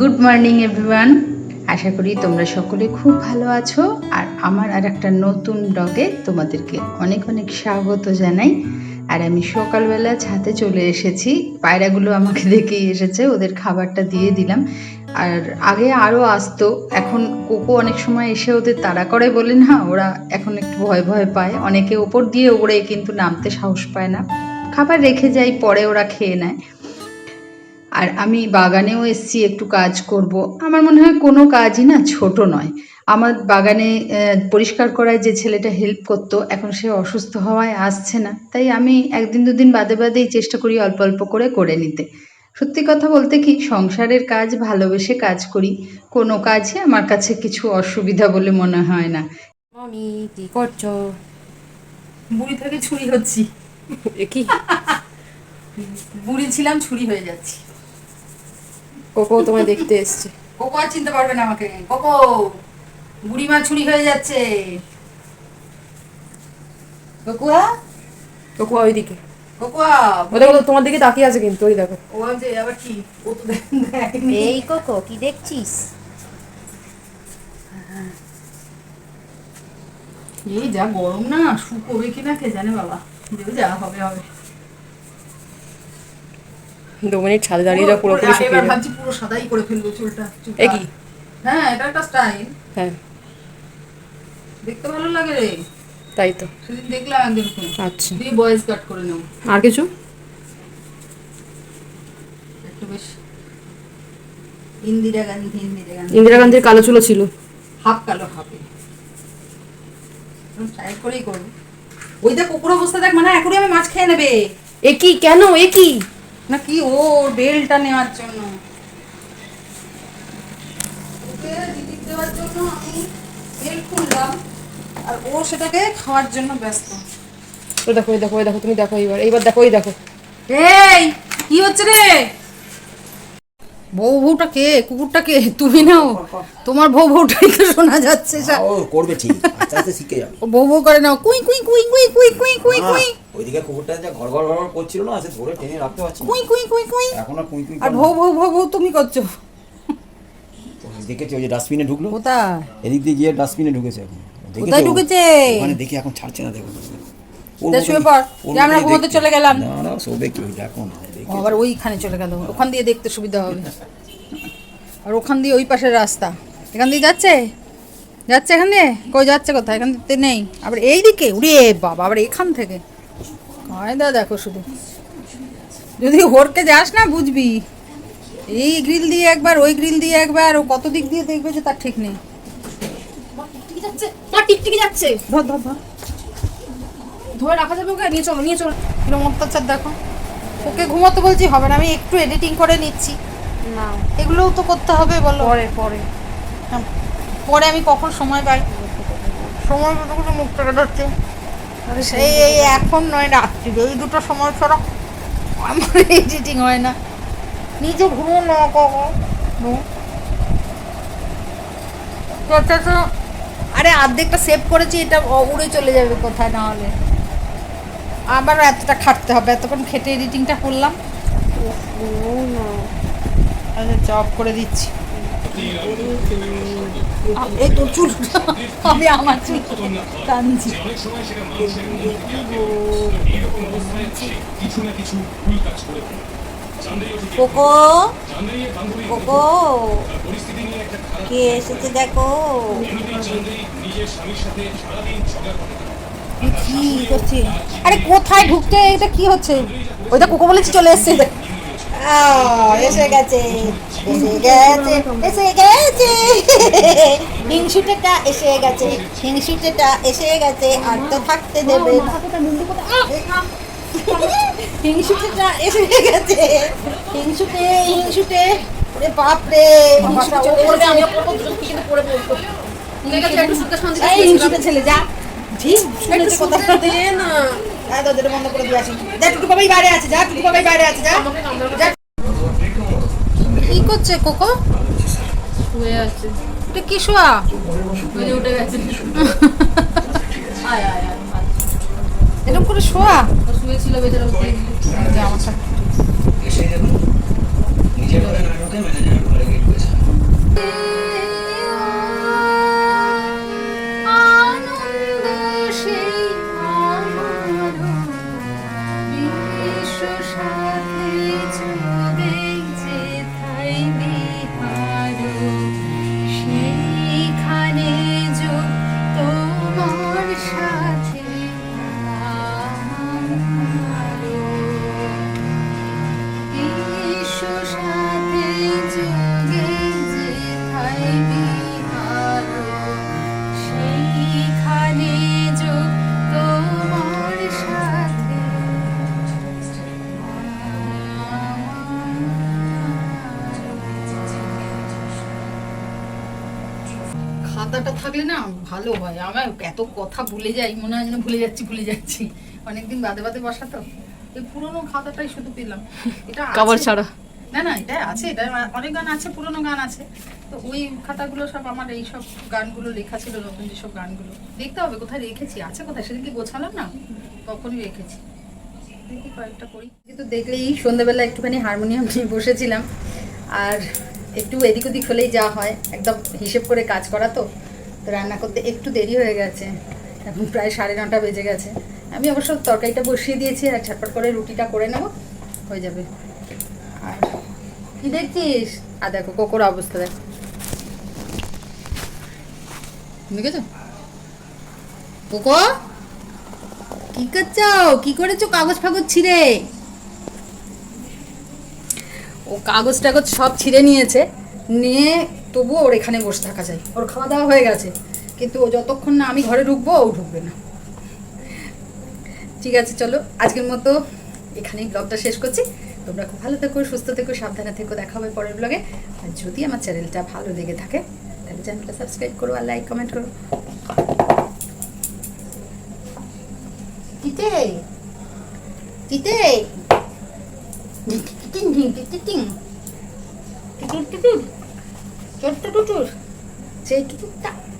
Good morning everyone আশা করি তোমরা সকলে খুব ভালো আছো। আর আমার আর একটা নতুন ব্লগে তোমাদেরকে অনেক অনেক স্বাগত জানাই। আর আমি সকালবেলা ছাতে চলে এসেছি। পায়রাগুলো আমাকে দেখেই এসেছে, ওদের খাবারটা দিয়ে দিলাম। আর আগে আরও আসতো, এখন কোকো অনেক সময় এসে ওদের তাড়া করে বলে না, ওরা এখন একটু ভয় ভয় পায়। অনেকে ওপর দিয়ে ওড়ে, কিন্তু নামতে সাহস পায় না। খাবার রেখে যাই, পরে ওরা খেয়ে নেয়। আর আমি বাগানেও এসছি একটু কাজ করব। আমার মনে হয় কোনো কাজই না ছোট নয়। আমার বাগানে পরিষ্কার করায় যে ছেলেটা হেল্প করতো এখন সে অসুস্থ হওয়ায় আসছে না। তাই আমি একদিন দুদিন বাদে বাদেই চেষ্টা করি অল্প অল্প করে করে নিতে। সত্যি কথা বলতে কি সংসারের কাজ ভালোবেসে কাজ করি। কোনো কাজই আমার কাছে কিছু অসুবিধা বলে মনে হয় না। মামি কি করছ? বুড়ি থেকে ছুরি হচ্ছি। কি? বুড়ি ছিলাম ছুরি হয়ে যাচ্ছি। কোকো তোমায় দেখতে এসছে। কোকো আর চিনতে পারবে না আমাকে। কোকো বুড়ি মা ছুরি হয়ে যাচ্ছে। কোকুয়া? কোকো ওইদিকে। কোকুয়া ও দেখো তোমার দিকে তাকিয়ে আছে কিন্তু ওই দেখো। ও যে আবার কি? ও তো এই কোকো কি দেখছিস? এই যা গরম না শুকোবে কিনা কে জানে বাবা। যা হবে হবে। দু মিনিট ছাদে দাঁড়িয়ে যা পুরোপুরি পুরো- শুকিয়ে যাবে। ভাবছি পুরো সাদাই করে ফেলব চুলটা। এ কি? হ্যাঁ এটা একটা স্টাইল হ্যাঁ। দেখতে ভালো লাগে রে। তাই তো। সেদিন দেখলাম একজনকে আচ্ছা। দিয়ে বয়েস কাট করে নেব। আর কিছু? একটু বেশ। ইন্দিরা গান্ধী ইন্দিরা গান্ধী। ইন্দিরা গান্ধীর কালো চুলো ছিল। হাফ কালো হাফে। সাইড করেই করব। ওই দেখ কুকুর অবস্থা দেখ মানে এখনই আমি মাছ খেয়ে নেবে। এ কি? কেন? এ কি? না কি ও ওর বেলটা নেওয়ার জন্য? ওকে দেওয়ার জন্য আমি বেল খুললাম আর ও সেটাকে খাওয়ার জন্য ব্যস্ত। ওই দেখো ওই দেখো ওই দেখো তুমি দেখো এইবার এইবার দেখো ওই দেখো। এই কি হচ্ছে রে? বউ বউটা কে? কুকুরটা কে? তুমি নাও। তোমার বউ বউটাই তো শোনা যাচ্ছে সা- ও করবে ঠিক। আস্তে আস্তে শিখে যাবে। ও বউ বউ করে নাও। কুই কুই কুই কুই কুই কুই কুই কুই। ওইদিকে কুকুরটা যা ঘর ঘর ঘর করছিল না সে ধরে টেনে রাখতে পারছি কুই কুই কুই কুই। এখন আর কুই কুই আর বউ বউ বউ বউ তুমি করছ। দেখেছি ওই যে ডাস্টবিনে ঢুকলো? কোথায়? এদিক দিয়ে গিয়ে ডাস্টবিনে ঢুকেছে এখন। কোথায় ঢুকেছে? ওখানে দেখি এখন ছাড়ছে না দেখো। শুয়ে পড়, আমরা ঘুমোতে চলে গেলাম। না না শোবে কি দেখো না। আবার ওইখানে চলে গেল। ওখান দিয়ে দেখতে সুবিধা হবে। আর ওখান দিয়ে ওই পাশের রাস্তা। এখান দিয়ে যাচ্ছে? যাচ্ছে এখান দিয়ে? কই যাচ্ছে কোথায়? এখান থেকে নেই। আবার এই দিকে উড়ে বাবা আবার এখান থেকে। কায়দা দেখো শুধু। যদি হরকে যাস না বুঝবি। এই গ্রিল দিয়ে একবার ওই গ্রিল দিয়ে একবার ও কত দিক দিয়ে দেখবে যে তার ঠিক নেই। যাচ্ছে মা টিকটিকি যাচ্ছে। ধর ধর ধর। ধরে রাখা যাবে ওকে? নিয়ে চলো নিয়ে চলো। কিরম অত্যাচার দেখো। ওকে ঘুমাতে বলছি হবে না আমি একটু এডিটিং করে নিচ্ছি। না। এগুলোও তো করতে হবে বলো। পরে পরে। হ্যাঁ, পরে আমি কখন সময় পাই? সময় মতো করে মুখ থেকে ধরছে সেই এই এখন নয় রাত্রি। এই দুটো সময় ছাড়া আমার এডিটিং হয় না। নিজে ঘুমো না কখন। তো আরে অর্ধেকটা সেভ করেছি এটা উড়ে চলে যাবে কোথায় না হলে। আবার এতটা খাটতে হবে। এতক্ষণ খেটে এডিটিংটা করলাম। আচ্ছা জব করে দিচ্ছি। আমি আমার চুল টানছি। কোকো কোকো, কে এসেছে দেখো? এ কি করছে আরে কোথায় ঢুকতে? এটা কি হচ্ছে? ওইটা কোকো বলেছি চলে এসছে। এসে গেছে। এসে গেছে। এসে গেছে। হিংসুটেটা এসে গেছে। হিংসুটেটা এসে গেছে। আর তো থাকতে দেবে। হিংসুটেটা এসে গেছে। হিংসুটে হিংসুটে। ওরে বাপ রে হিংসুটে চলে এসেছে। এই হিংসুটে ছেলে যা। ঠিক শুনেছে কথা দে না। হ্যাঁ দরজাটা বন্ধ করে দিয়ে আসি। যা টুকু বাবাই বাইরে আছে যা টুকু বাবাই বাইরে আছে যা। যা। কি করছে কোকো? শুয়ে আছে। এটা কি শোয়া? উঠে গেছে। আয় আয় আয় আয়। এরকম করে শোয়া? শুয়েছিল বেচারা আমার সাথে। নিজের ঘরে ম্যানেজার গিয়ে খাতাটা থাকলে না ভালো হয়। আমার এত কথা ভুলে যাই মনে হয় যেন ভুলে যাচ্ছি ভুলে যাচ্ছি। অনেকদিন বাদে বাদে বসা তো। এই পুরোনো খাতাটাই শুধু পেলাম। এটা। কাবার ছাড়া। না না এটা আছে। এটা অনেক গান আছে পুরোনো গান আছে। তো ওই খাতাগুলো সব আমার এই সব গানগুলো লেখা ছিল নতুন যেসব গানগুলো। দেখতে হবে কোথায় রেখেছি আছে কোথায়? সেদিনকে গোছালাম না? তখনই রেখেছি। দেখি কয়েকটা করি। কিন্তু দেখলেই সন্ধ্যেবেলা একটুখানি হারমোনিয়াম নিয়ে বসেছিলাম। আর একটু এদিক ওদিক হলেই যা হয়। একদম হিসেব করে কাজ করা তো। তো রান্না করতে একটু দেরি হয়ে গেছে। এখন প্রায় সাড়ে নটা বেজে গেছে। আমি অবশ্য তরকারিটা বসিয়ে দিয়েছি আর ঝটপট করে রুটিটা করে নেব। হয়ে যাবে। আর কি দেখছিস? আর দেখো, কোকোর অবস্থা দেখ। দেখেছ? কোকো? কি করছ? কি করেছ কাগজ ফাগজ ছিঁড়ে? ও কাগজ টাগজ সব ছিঁড়ে নিয়েছে। নিয়ে তবুও ওর এখানে বসে থাকা যায়। ওর খাওয়া দাওয়া হয়ে গেছে। কিন্তু ও যতক্ষণ না আমি ঘরে ঢুকবো, ও ঢুকবে না। ঠিক আছে, চলো। আজকের মতো এখানেই ব্লগটা শেষ করছি। তোমরা খুব ভালো থেকো, সুস্থ থেকো, সাবধানে থেকো। দেখা হবে পরের ব্লগে। আর যদি আমার চ্যানেলটা ভালো লেগে থাকে, তাহলে চ্যানেলটা সাবস্ক্রাইব করো আর লাইক, কমেন্ট করো। ting ting ting ting ting ting ting ting ting ting ting ting ting ting